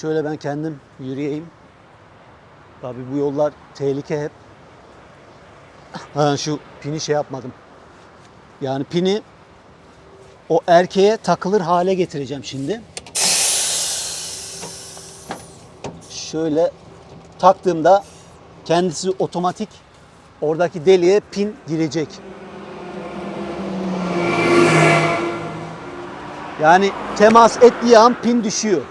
Şöyle ben kendim yürüyeyim. Tabii bu yollar tehlike hep. Ha, şu pini şey yapmadım. Yani pini o erkeğe takılır hale getireceğim şimdi. Şöyle taktığımda kendisi otomatik oradaki deliğe pin girecek. Yani temas ettiği an pin düşüyor.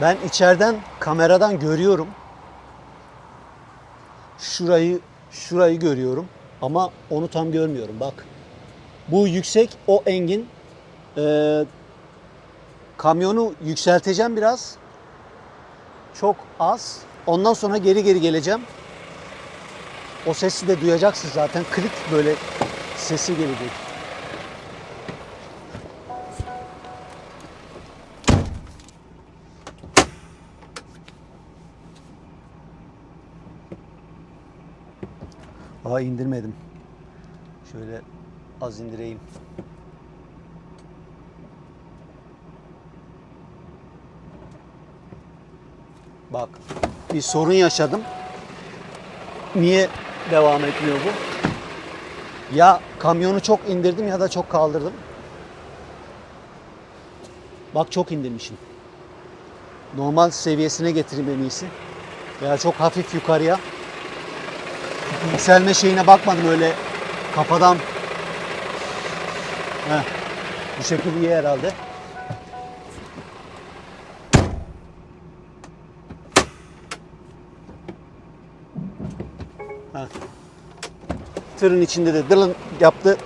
Ben içeriden kameradan görüyorum. Şurayı şurayı görüyorum ama onu tam görmüyorum. Bak. Bu yüksek, o engin. Ee, kamyonu yükselteceğim biraz. Çok az. Ondan sonra geri geri geleceğim. O sesi de duyacaksın zaten. Klik böyle sesi gelecek. Aa indirmedim. Şöyle az indireyim. Bak bir sorun yaşadım. Niye devam etmiyor bu? Ya kamyonu çok indirdim ya da çok kaldırdım. Bak çok indirmişim. Normal seviyesine getireyim en iyisi. Veya çok hafif yukarıya yükselme şeyine bakmadım öyle kafadan. Heh, bu şekilde iyi herhalde. Heh. Tırın içinde de dılın yaptı.